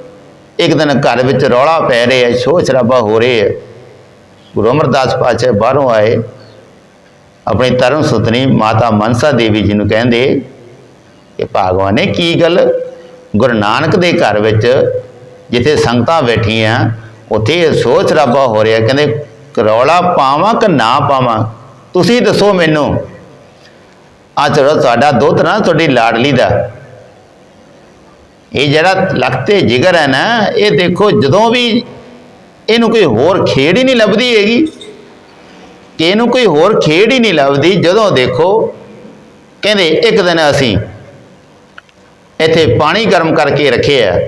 ਇੱਕ ਦਿਨ ਘਰ ਵਿੱਚ ਰੌਲਾ ਪੈ ਰਿਹਾ ਸ਼ੋਰ ਸ਼ਰਾਬਾ ਹੋ ਰਿਹਾ ਹੈ। ਗੁਰੂ ਅਮਰਦਾਸ ਪਾਤਸ਼ਾਹ ਬਾਹਰੋਂ ਆਏ। ਆਪਣੀ ਤਰਨ ਸੁਤਨੀ ਮਾਤਾ ਮਨਸਾ ਦੇਵੀ ਜੀ ਨੂੰ ਕਹਿੰਦੇ ਕਿ ਭਗਵਾਨ ਨੇ ਕੀ ਗੱਲ? ਗੁਰੂ ਨਾਨਕ ਦੇ ਘਰ ਵਿੱਚ ਜਿੱਥੇ ਸੰਗਤਾਂ ਬੈਠੀਆਂ, ਉੱਥੇ ਸੋਚ ਰੱਬਾ ਹੋ ਰਿਹਾ ਕਹਿੰਦੇ ਕਰੌਲਾ ਪਾਵਾਂ ਕਿ ਨਾ ਪਾਵਾਂ? ਤੁਸੀਂ ਦੱਸੋ ਮੈਨੂੰ। ਆ ਚਲੋ ਤੁਹਾਡਾ ਦੁੱਧ ਨਾ ਤੁਹਾਡੀ ਲਾਡਲੀ ਦਾ। ਇਹ ਜਿਹੜਾ ਲਖਤੇ ਜਿਗਰ ਹੈ ਨਾ, ਇਹ ਦੇਖੋ ਜਦੋਂ ਵੀ ਇਹਨੂੰ ਕੋਈ ਹੋਰ ਖੇਡ ਹੀ ਨਹੀਂ ਲੱਭਦੀ ਹੈਗੀ। ਕਿ ਇਹਨੂੰ ਕੋਈ ਹੋਰ ਖੇਡ ਹੀ ਨਹੀਂ ਲੱਭਦੀ, ਜਦੋਂ ਦੇਖੋ, ਕਹਿੰਦੇ ਇੱਕ ਦਿਨ ਅਸੀਂ ਇੱਥੇ ਪਾਣੀ ਗਰਮ ਕਰਕੇ ਰੱਖਿਆ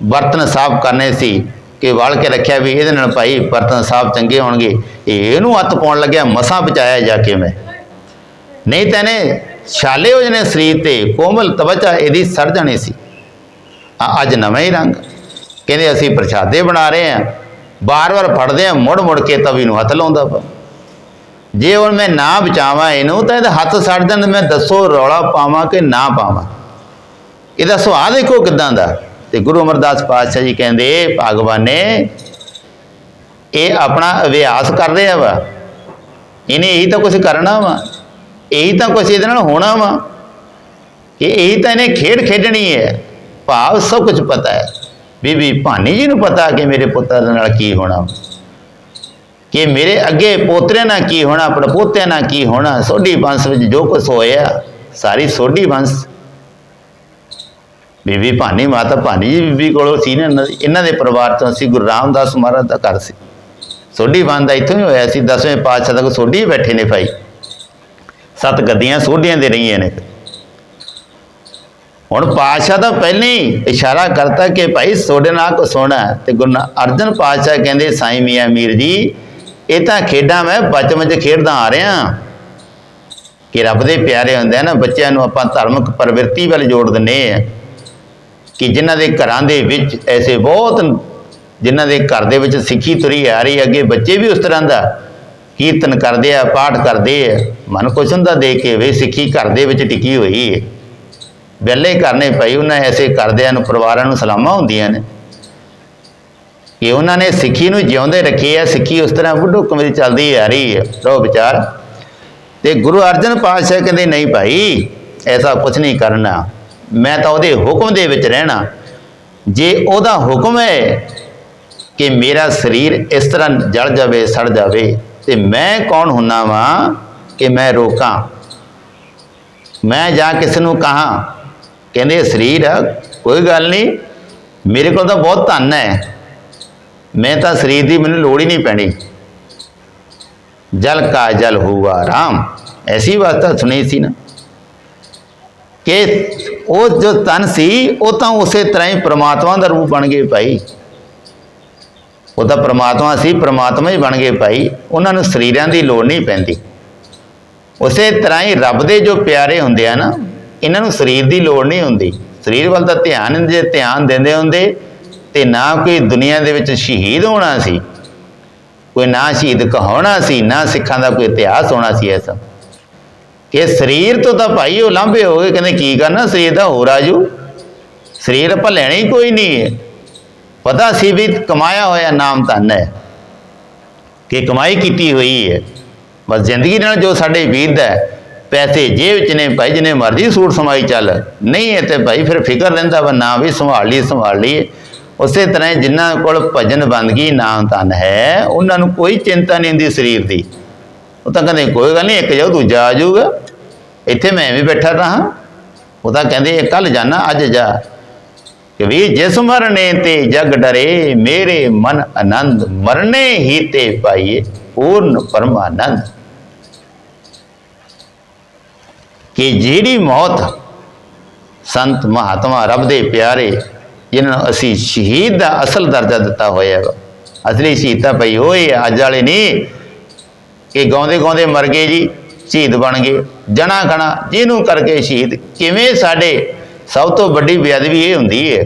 ਬਰਤਨ ਸਾਫ਼ ਕਰਨੇ ਸੀ, ਕਿ ਵਲ ਕੇ ਰੱਖਿਆ ਵੀ ਇਹਦੇ ਨਾਲ ਭਾਈ ਬਰਤਨ ਸਾਫ਼ ਚੰਗੇ ਹੋਣਗੇ। ਇਹਨੂੰ ਹੱਥ ਪਾਉਣ ਲੱਗਿਆ, ਮਸਾਂ ਬਚਾਇਆ ਜਾ ਕੇ ਮੈਂ। ਨਹੀਂ ਤਾਂ ਇਹਨੇ ਛਾਲੇ ਹੋ ਜਣੇ ਸਰੀਰ ਤੇ, ਕੋਮਲ ਤਵਚਾ ਇਹਦੀ ਸੜ ਜਾਣੀ ਸੀ। ਅੱਜ ਨਵਾਂ ਹੀ ਰੰਗ। ਕਹਿੰਦੇ ਅਸੀਂ ਪ੍ਰਸ਼ਾਦੇ ਬਣਾ ਰਹੇ ਆ ਬਾਰ-ਬਾਰ ਫੜਦੇ ਆ ਮੁੜ ਮੁੜ ਕੇ ਤਵੀ ਨੂੰ ਹੱਥ ਲਾਉਂਦਾ ਪਾ ਜੇ ਹੁਣ ਮੈਂ ਨਾ ਬਚਾਵਾਂ ਇਹਨੂੰ, ਤਾਂ ਇਹਦਾ ਹੱਥ ਸੜ ਜਾਣ ਮੈਂ ਦੱਸੋ ਰੌਲਾ ਪਾਵਾਂ ਕਿ ਨਾ ਪਾਵਾਂ? ਇਹਦਾ ਸੁਭਾਅ ਦੇਖੋ ਕਿਦਾਂ ਦਾ। ਤੇ ਗੁਰੂ ਅਮਰਦਾਸ ਪਾਤਸ਼ਾਹ ਜੀ ਕਹਿੰਦੇ, ਭਗਵਾਨ ਨੇ ਇਹ ਆਪਣਾ ਅਭਿਆਸ ਕਰ ਰਿਹਾ ਵਾ। ਇਹਨੇ ਇਹੀ ਤਾਂ ਕੁਝ ਕਰਨਾ ਵਾ। ਇਹੀ ਤਾਂ ਕੁਝ ਇਹਦੇ ਨਾਲ ਹੋਣਾ ਵਾ। ਕਿ ਇਹੀ ਤਾਂ ਇਹਨੇ ਖੇਡ ਖੇਡਣੀ ਹੈ। ਭਾਵ ਸਭ ਕੁਝ ਪਤਾ ਹੈ। ਬੀਬੀ ਭਾਨੀ ਜੀ ਨੂੰ ਪਤਾ ਕਿ ਮੇਰੇ ਪੁੱਤਰ ਦੇ ਨਾਲ ਕੀ ਹੋਣਾ। ਕਿ ਮੇਰੇ ਅੱਗੇ ਪੋਤਰੇ ਨਾਲ ਕੀ ਹੋਣਾ ਪੜਪੋਤਿਆਂ ਨਾਲ ਕੀ ਹੋਣਾ, ਸੋਢੀ ਵੰਸ਼ ਵਿੱਚ ਜੋ ਕੁਝ ਹੋਇਆ, ਸਾਰੀ ਸੋਢੀ ਵੰਸ਼ ਬੀਬੀ ਭਾਨੀ ਮਾਤਾ ਭਾਨੀ ਜੀ ਬੀਬੀ ਕੋਲੋਂ ਸੀ ਨਾ, ਇਹਨਾਂ ਇਹਨਾਂ ਦੇ ਪਰਿਵਾਰ ਤੋਂ ਸੀ ਗੁਰੂ ਰਾਮਦਾਸ ਮਹਾਰਾਜ ਦਾ ਘਰ ਸੀ। ਸੋਢੀ ਵੰਸ਼ ਦਾ ਇੱਥੋਂ ਹੀ ਹੋਇਆ ਸੀ, ਦਸਵੇਂ ਪਾਤਸ਼ਾਹ ਤੱਕ ਸੋਢੀ ਹੀ ਬੈਠੇ ਨੇ ਭਾਈ। ਸੱਤ ਗੱਦੀਆਂ ਸੋਢੀਆਂ ਦੇ ਰਹੀਆਂ ਨੇ। ਹੁਣ ਪਾਤਸ਼ਾਹ ਤਾਂ ਪਹਿਲਾਂ ਹੀ ਇਸ਼ਾਰਾ ਕਰਤਾ ਕਿ ਭਾਈ ਤੁਹਾਡੇ ਨਾਲ ਕੋ ਸੋਣਾ ਹੈ। ਤੇ ਗੁਰੂ ਅਰਜਨ ਪਾਤਸ਼ਾਹ ਕਹਿੰਦੇ, ਸਾਈਂ ਮੀਆਂ ਮੀਰ ਜੀ, ਇਹ ਤਾਂ ਖੇਡਾਂ ਮੈਂ ਬਚਪਨ 'ਚ ਖੇਡਦਾ ਆ ਰਿਹਾ ਕਿ ਰੱਬ ਦੇ ਪਿਆਰੇ ਹੁੰਦੇ ਆ ਨਾ ਬੱਚਿਆਂ ਨੂੰ ਆਪਾਂ ਧਾਰਮਿਕ ਪ੍ਰਵਿਰਤੀ ਵੱਲ ਜੋੜ ਦਿੰਨੇ ਆ। ਕਿ ਜਿਨ੍ਹਾਂ ਦੇ ਘਰਾਂ ਦੇ ਵਿੱਚ ਐਸੇ ਬਹੁਤ, ਜਿਨ੍ਹਾਂ ਦੇ ਘਰ ਦੇ ਵਿੱਚ ਸਿੱਖੀ ਤੁਰੀ ਆ ਰਹੀ ਅੱਗੇ ਬੱਚੇ ਵੀ ਉਸ ਤਰ੍ਹਾਂ ਦਾ ਕੀਰਤਨ ਕਰਦੇ ਆ, ਪਾਠ ਕਰਦੇ ਆ। ਮਨ ਖੁਸ਼ ਹੁੰਦਾ ਦੇਖ ਕੇ ਵੇ ਸਿੱਖੀ ਘਰ ਦੇ ਵਿੱਚ ਟਿਕੀ ਹੋਈ ਹੈ ਵਿਹਲੇ ਕਰਨੇ ਪਈ ਉਹਨਾਂ ਐਸੇ ਕਰਦਿਆਂ ਨੂੰ, ਪਰਿਵਾਰਾਂ ਨੂੰ ਸਲਾਮਾਂ ਹੁੰਦੀਆਂ ਨੇ। ਕਿ ਉਹਨਾਂ ਨੇ ਸਿੱਖੀ ਨੂੰ ਜਿਉਂਦੇ ਰੱਖੀ ਹੈ, ਸਿੱਖੀ ਉਸ ਤਰ੍ਹਾਂ ਬੁੱਢੋ ਕਮੇ ਚੱਲਦੀ ਆ ਰਹੀ ਹੈ। ਰੋ ਵਿਚਾਰ। ਤੇ ਗੁਰੂ ਅਰਜਨ ਪਾਤਸ਼ਾਹ ਕਹਿੰਦੇ, ਨਹੀਂ ਭਾਈ, ਐਸਾ ਕੁਝ ਨਹੀਂ ਕਰਨਾ। ਮੈਂ ਤਾਂ ਉਹਦੇ ਹੁਕਮ ਦੇ ਵਿੱਚ ਰਹਿਣਾ। ਜੇ ਉਹਦਾ ਹੁਕਮ ਹੈ ਕਿ ਮੇਰਾ ਸਰੀਰ ਇਸ ਤਰ੍ਹਾਂ ਜਲ ਜਾਵੇ, ਸੜ ਜਾਵੇ, ਤੇ ਮੈਂ ਕੌਣ ਹੁੰਨਾ ਵਾਂ ਕਿ ਮੈਂ ਰੋਕਾਂ? ਮੈਂ ਜਾਂ ਕਿਸ ਨੂੰ ਕਹਾ? ਕਹਿੰਦੇ ਸਰੀਰ ਆ, ਕੋਈ ਗੱਲ ਨਹੀਂ, ਮੇਰੇ ਕੋਲ ਤਾਂ ਬਹੁਤ ਧਨ ਹੈ। ਮੈਂ ਤਾਂ ਸਰੀਰ ਦੀ ਮੈਨੂੰ ਲੋੜ ਹੀ ਨਹੀਂ ਪੈਣੀ। ਜਲ ਕਾ ਜਲ ਹੁਆ ਰਾਮ, ਐਸੀ ਵਾਸਤਾ ਸੁਣੀ ਸੀ ਨਾ। ਕਿ ਉਹ ਜੋ ਤਨ ਸੀ, ਉਹ ਤਾਂ ਉਸੇ ਤਰ੍ਹਾਂ ਹੀ ਪ੍ਰਮਾਤਮਾ ਦਾ ਰੂਪ ਬਣ ਗਏ ਭਾਈ। ਉਹ ਤਾਂ ਪ੍ਰਮਾਤਮਾ ਸੀ, ਪ੍ਰਮਾਤਮਾ ਹੀ ਬਣ ਗਏ ਭਾਈ। ਉਹਨਾਂ ਨੂੰ ਸਰੀਰਾਂ ਦੀ ਲੋੜ ਨਹੀਂ ਪੈਂਦੀ। ਉਸੇ ਤਰ੍ਹਾਂ ਹੀ ਰੱਬ ਦੇ ਜੋ ਪਿਆਰੇ ਹੁੰਦੇ ਆ ਨਾ ਇਹਨਾਂ ਨੂੰ ਸਰੀਰ ਦੀ ਲੋੜ ਨਹੀਂ ਹੁੰਦੀ। ਸਰੀਰ ਵੱਲ ਤਾਂ ਧਿਆਨ ਜੇ ਧਿਆਨ ਦਿੰਦੇ ਹੁੰਦੇ, ਤੇ ਨਾ ਕੋਈ ਦੁਨੀਆ ਦੇ ਵਿੱਚ ਸ਼ਹੀਦ ਹੋਣਾ ਸੀ। ਕੋਈ ਨਾ ਸ਼ਹੀਦ ਕਹਾਉਣਾ ਸੀ, ਨਾ ਸਿੱਖਾਂ ਦਾ ਕੋਈ ਇਤਿਹਾਸ ਹੋਣਾ ਸੀ ਐਸਾ ਕਿ ਸਰੀਰ ਤੋਂ ਤਾਂ ਭਾਈ ਉਹ ਲਾਂਭੇ ਹੋ ਗਏ, ਕਹਿੰਦੇ ਕੀ ਕਰਨਾ ਸਰੀਰ ਦਾ? ਹੋ ਰਾਜੂ ਸਰੀਰ ਆਪਾਂ ਲੈਣਾ ਹੀ ਕੋਈ ਨਹੀਂ ਹੈ। ਪਤਾ ਸੀ ਵੀ ਕਮਾਇਆ ਹੋਇਆ ਨਾਮ ਧਨ ਹੈ। ਕਿ ਕਮਾਈ ਕੀਤੀ ਹੋਈ ਹੈ। ਬਸ ਜ਼ਿੰਦਗੀ ਨਾਲ ਜੋ ਸਾਡੇ ਬੀਤਦਾ ਹੈ ਪੈਸੇ ਜੇਬ ਚ ਨੇ, ਭਾਈ ਜਿਹਨੇ ਮਰਜ਼ੀ ਸੂਟ ਸਮਾਈ ਚੱਲ। ਨਹੀਂ ਹੈ ਤੇ ਭਾਈ ਫਿਰ ਫਿਕਰ ਰਹਿੰਦਾ ਵਾ, ਨਾ ਵੀ ਸੰਭਾਲ ਲਈ ਸੰਭਾਲ ਲਈ ਉਸੇ ਤਰ੍ਹਾਂ ਹੀ ਜਿਨ੍ਹਾਂ ਕੋਲ ਭਜਨ ਬੰਦਗੀ ਨਾਮ ਧਨ ਹੈ, ਉਹਨਾਂ ਨੂੰ ਕੋਈ ਚਿੰਤਾ ਨਹੀਂ ਹੁੰਦੀ ਸਰੀਰ ਦੀ। ਉਹ ਤਾਂ ਕਹਿੰਦੇ, ਕੋਈ ਗੱਲ ਨਹੀਂ, ਇੱਕ ਜਾਊ, ਦੂਜਾ ਆ ਜਾਊਗਾ। ਇੱਥੇ ਮੈਂ ਵੀ ਬੈਠਾ ਰਹਾ ਉਹ ਤਾਂ ਕਹਿੰਦੇ ਕੱਲ ਜਾਣਾ ਅੱਜ ਜਾ। ਕਿ ਵੀ ਜਿਸ ਮਰਨੇ ਤੇ ਜਗ ਡਰੇ, ਮੇਰੇ ਮਨ ਆਨੰਦ, ਮਰਨੇ ਹੀ ਤੇ ਪਾਈਏ, ਪੂਰਨ ਪਰਮਾਨੰਦ। ਕਿ ਜਿਹੜੀ ਮੌਤ ਸੰਤ ਮਹਾਤਮਾ ਰੱਬ ਦੇ ਪਿਆਰੇ, ਜਿਨ੍ਹਾਂ ਨੂੰ ਅਸੀਂ ਸ਼ਹੀਦ ਦਾ ਅਸਲ ਦਰਜਾ ਦਿੱਤਾ ਹੋਇਆ ਵਾ ਅਸਲੀ ਸ਼ਹੀਦ ਤਾਂ ਭਈ ਹੋਏ ਅੱਜ ਵਾਲੇ ਨਹੀਂ। ਕਿ ਗਾਉਂਦੇ ਗਾਉਂਦੇ ਮਰ ਗਏ ਜੀ, ਸ਼ਹੀਦ ਬਣ ਗਏ। ਜਣਾ ਖਣਾ, ਜਿਹਨੂੰ ਕਰਕੇ ਸ਼ਹੀਦ, ਕਿਵੇਂ ਸਾਡੇ ਸਭ ਤੋਂ ਵੱਡੀ ਬੇਅਦਬੀ ਇਹ ਹੁੰਦੀ ਹੈ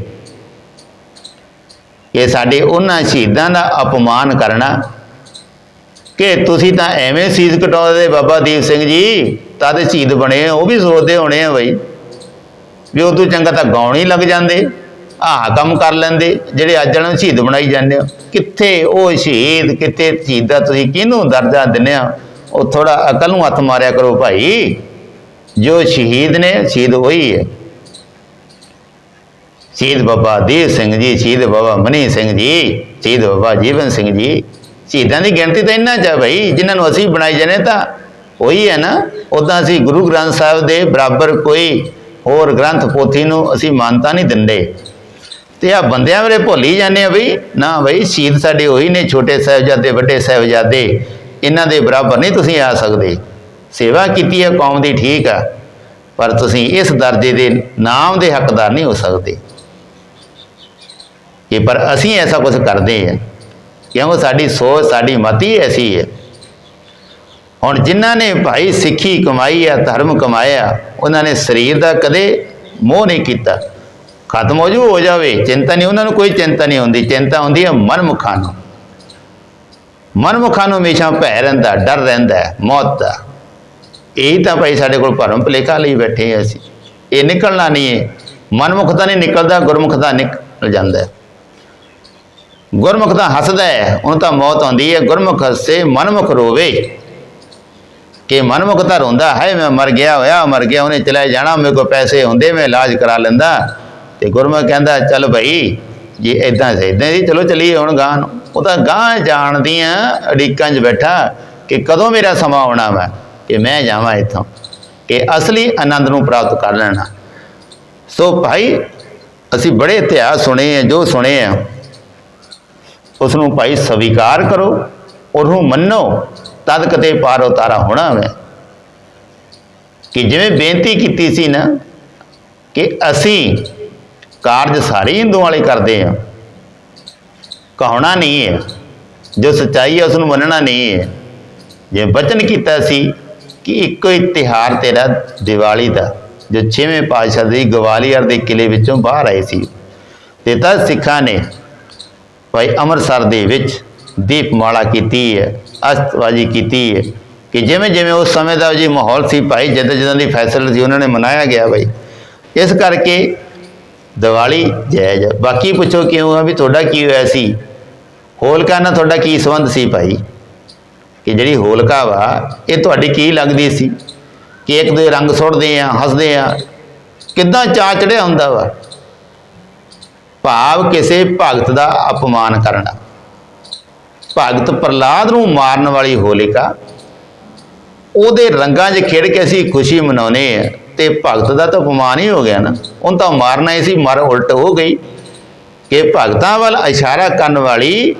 ਕਿ ਸਾਡੇ ਉਹਨਾਂ ਸ਼ਹੀਦਾਂ ਦਾ ਅਪਮਾਨ ਕਰਨਾ। ਕਿ ਤੁਸੀਂ ਤਾਂ ਐਵੇਂ ਸੀਸ ਕਟਾਉਂਦੇ ਬਾਬਾ ਦੀਪ ਸਿੰਘ ਜੀ ਤਦ ਸ਼ਹੀਦ ਬਣੇ ਉਹ ਵੀ ਸੋਚਦੇ ਹੋਣੇ ਆ ਬਈ। ਵੀ ਉਹ ਤੋਂ ਚੰਗਾ ਤਾਂ ਗਾਉਣ ਹੀ ਲੱਗ ਜਾਂਦੇ, ਆਹ ਕੰਮ ਕਰ ਲੈਂਦੇ, ਜਿਹੜੇ ਅੱਜ ਵਾਲਿਆਂ ਨੂੰ ਸ਼ਹੀਦ ਬਣਾਈ ਜਾਂਦੇ ਹੋ ਕਿੱਥੇ ਉਹ ਸ਼ਹੀਦ, ਕਿੱਥੇ ਸ਼ਹੀਦ ਦਾ ਤੁਸੀਂ ਕਿਹਨੂੰ ਦਰਜਾ ਦਿੰਦੇ ਆ? ਉਹ ਥੋੜਾ ਅਕਲ ਨੂੰ ਹੱਥ ਮਾਰਿਆ ਕਰੋ ਭਾਈ। ਜੋ ਸ਼ਹੀਦ ਨੇ, ਸ਼ਹੀਦ ਉਹੀ ਹੈ। ਸ਼ਹੀਦ ਬਾਬਾ ਦੀਪ ਸਿੰਘ ਜੀ, ਸ਼ਹੀਦ ਬਾਬਾ ਮਨੀ ਸਿੰਘ ਜੀ, ਸ਼ਹੀਦ ਬਾਬਾ ਜੀਵਨ ਸਿੰਘ ਜੀ। ਸ਼ਹੀਦਾਂ ਦੀ ਗਿਣਤੀ ਤਾਂ ਇੰਨਾ ਚ ਆ ਭਾਈ ਜਿਨ੍ਹਾਂ ਨੂੰ ਅਸੀਂ ਬਣਾਈ ਜਾਣੇ ਤਾਂ ਉਹੀ ਹੈ ਨਾ ਉਦਾਂ ਅਸੀਂ ਗੁਰੂ ਗ੍ਰੰਥ ਸਾਹਿਬ ਦੇ ਬਰਾਬਰ ਕੋਈ ਹੋਰ ਗ੍ਰੰਥ ਪੋਥੀ ਨੂੰ ਅਸੀਂ ਮਾਨਤਾ ਨਹੀਂ ਦਿੰਦੇ। ਤੇ ਆ ਬੰਦਿਆਂ ਵੇਲੇ ਭੁੱਲੀ ਜਾਂਦੇ ਆ ਬਈ, ਨਾ ਬਈ ਸ਼ਹੀਦ ਸਾਡੇ ਉਹੀ ਨੇ ਛੋਟੇ ਸਾਹਿਬਜ਼ਾਦੇ, ਵੱਡੇ ਸਾਹਿਬਜ਼ਾਦੇ, ਇਹਨਾਂ ਦੇ ਬਰਾਬਰ ਨਹੀਂ ਤੁਸੀਂ ਆ ਸਕਦੇ। ਸੇਵਾ ਕੀਤੀ ਹੈ ਕੌਮ ਦੀ ਠੀਕ ਆ, ਪਰ ਤੁਸੀਂ ਇਸ ਦਰਜੇ ਦੇ ਨਾਮ ਦੇ ਹੱਕਦਾਰ ਨਹੀਂ ਹੋ ਸਕਦੇ। ਕਿ ਪਰ ਅਸੀਂ ਐਸਾ ਕੁਝ ਕਰਦੇ ਹਾਂ ਕਿਉਂ ਸਾਡੀ ਸੋਚ, ਸਾਡੀ ਮਤੀ ਐਸੀ ਹੈ। ਹੁਣ ਜਿਨ੍ਹਾਂ ਨੇ ਭਾਈ ਸਿੱਖੀ ਕਮਾਈ ਆ, ਧਰਮ ਕਮਾਇਆ, ਉਹਨਾਂ ਨੇ ਸਰੀਰ ਦਾ ਕਦੇ ਮੋਹ ਨਹੀਂ ਕੀਤਾ। ਖਤਮ ਹੋ ਜੂ, ਹੋ ਜਾਵੇ। ਚਿੰਤਾ ਨਹੀਂ, ਉਹਨਾਂ ਨੂੰ ਕੋਈ ਚਿੰਤਾ ਨਹੀਂ ਹੁੰਦੀ। ਚਿੰਤਾ ਹੁੰਦੀ ਹੈ ਮਨਮੁਖਾਂ ਨੂੰ। ਮਨਮੁਖਾਂ ਨੂੰ ਹਮੇਸ਼ਾ ਭੈ ਰਹਿੰਦਾ, ਡਰ ਰਹਿੰਦਾ, ਮੌਤ ਦਾ। ਇਹ ਤਾਂ ਭਾਈ ਸਾਡੇ ਕੋਲ ਭਰਮ ਭੁਲੇਖਾ ਲਈ ਬੈਠੇ ਹਾਂ ਅਸੀਂ। ਇਹ ਨਿਕਲਣਾ ਨਹੀਂ ਹੈ। ਮਨਮੁਖ ਤਾਂ ਨਹੀਂ ਨਿਕਲਦਾ, ਗੁਰਮੁਖ ਤਾਂ ਨਿਕਲ ਜਾਂਦਾ ਗੁਰਮੁਖ ਤਾਂ ਹੱਸਦਾ ਹੈ, ਉਹਨੂੰ ਤਾਂ ਮੌਤ ਆਉਂਦੀ ਹੈ। ਗੁਰਮੁਖ ਹੱਸੇ, ਮਨਮੁਖ ਰੋਵੇ। ਕਿ ਮਨਮੁਖ ਤਾਂ ਰੋਂਦਾ ਹੈ ਮੈਂ ਮਰ ਗਿਆ ਹੋਇਆ, ਮਰ ਗਿਆ, ਉਹਨੇ ਚਲੇ ਜਾਣਾ, ਮੇਰੇ ਕੋਲ ਪੈਸੇ ਹੁੰਦੇ, ਮੈਂ ਇਲਾਜ ਕਰਾ ਲੈਂਦਾ। ਤੇ ਗੁਰਮੁਖ ਕਹਿੰਦਾ, ਚੱਲ ਭਾਈ ਜੇ ਇਦਾਂ ਸੇ ਇਦਾਂ ਹੀ ਚਲੋ ਚਲੀਏ ਹੁਣ ਗਾਂ ਨੂੰ। ਉਹ ਤਾਂ ਗਾਂ ਜਾਣਦੀਆਂ ਅੜੀਕਾਂ 'ਚ ਬੈਠਾ, ਕਿ ਕਦੋਂ ਮੇਰਾ ਸਮਾਂ ਆਉਣਾ ਵਾ, ਕਿ ਮੈਂ ਜਾਵਾਂ ਇੱਥੋਂ, ਕਿ ਅਸਲੀ ਆਨੰਦ ਨੂੰ ਪ੍ਰਾਪਤ ਕਰ ਲੈਣਾ। ਸੋ ਭਾਈ, ਅਸੀਂ ਬੜੇ ਇਤਿਹਾਸ ਸੁਣੇ ਆ, ਜੋ ਸੁਣੇ ਆ ਉਸ ਨੂੰ ਭਾਈ ਸਵੀਕਾਰ ਕਰੋ, ਉਹਨੂੰ ਮੰਨੋ ਤਦ ਕਦੇ ਪਾਰ ਉਤਾਰਾ ਹੋਣਾ ਹੈ ਕਿ ਜਿਵੇਂ ਬੇਨਤੀ ਕੀਤੀ ਸੀ ਨਾ, ਕਿ ਅਸੀਂ ਕਾਰਜ ਸਾਰੇ ਹਿੰਦੂਆਂ ਵਾਲੇ ਕਰਦੇ ਆ ਕਹਾਉਣਾ ਨਹੀਂ ਹੈ। ਜੋ ਸੱਚਾਈ ਹੈ ਉਸ ਨੂੰ ਮੰਨਣਾ ਨਹੀਂ ਹੈ। ਜੇ ਬਚਨ ਕੀਤਾ ਸੀ ਕਿ ਇੱਕੋ ਹੀ ਤਿਹਾਰ ਤੇਰਾ ਦੀਵਾਲੀ ਦਾ, ਜੋ ਛੇਵੇਂ ਪਾਤਸ਼ਾਹ ਦੀ ਗਵਾਲੀਅਰ ਦੇ ਕਿਲੇ ਵਿੱਚੋਂ ਬਾਹਰ ਆਏ ਸੀ। ਤੇ ਤਾਂ ਸਿੱਖਾਂ ਨੇ ਭਾਈ ਅੰਮ੍ਰਿਤਸਰ ਦੇ ਵਿੱਚ ਦੀਪਮਾਲਾ ਕੀਤੀ ਹੈ। ਅਸਤਬਾਜੀ ਕੀਤੀ ਹੈ ਕਿ ਜਿਵੇਂ ਜਿਵੇਂ ਉਸ ਸਮੇਂ ਦਾ ਜੀ ਮਾਹੌਲ ਸੀ, ਭਾਈ ਜਦੋਂ ਜਦੋਂ ਦੀ ਫੈਸਲਾ ਸੀ, ਉਹਨਾਂ ਨੇ ਮਨਾਇਆ ਗਿਆ ਭਾਈ ਇਸ ਕਰਕੇ ਦੀਵਾਲੀ ਜਾਇਜ਼ ਹੈ ਬਾਕੀ ਪੁੱਛੋ ਕਿਉਂ ਆ ਵੀ ਤੁਹਾਡਾ ਕੀ ਹੋਇਆ ਸੀ? ਹੋਲਕਾ ਨਾਲ ਤੁਹਾਡਾ ਕੀ ਸੰਬੰਧ ਸੀ ਭਾਈ? ਕਿ ਜਿਹੜੀ ਹੋਲਕਾ ਵਾ, ਇਹ ਤੁਹਾਡੀ ਕੀ ਲੱਗਦੀ ਸੀ? ਕਿ ਇੱਕ ਦੇ ਰੰਗ ਸੁੱਟਦੇ ਆ, ਹੱਸਦੇ ਆ, ਕਿੱਦਾਂ ਚਾਅ ਚੜਿਆ ਹੁੰਦਾ ਵਾ? ਭਾਵ ਕਿਸੇ ਭਗਤ ਦਾ ਅਪਮਾਨ ਕਰਨਾ। ਭਗਤ ਪ੍ਰਲਾਦ ਨੂੰ ਮਾਰਨ ਵਾਲੀ ਹੋਲਿਕਾ, ਉਹਦੇ ਰੰਗਾਂ 'ਚ ਖੇਡ ਕੇ ਅਸੀਂ ਖੁਸ਼ੀ ਮਨਾਉਨੇ ਆ ਤੇ ਭਗਤ ਦਾ ਤਾਂ ਅਪਮਾਨ ਹੀ ਹੋ ਗਿਆ ਨਾ। ਉਹਨੂੰ ਤਾਂ ਮਾਰਨਾ ਹੀ ਸੀ, ਮਰ ਉਲਟ ਹੋ ਗਈ ਕਿ ਭਗਤਾਂ ਵੱਲ ਇਸ਼ਾਰਾ ਕਰਨ ਵਾਲੀ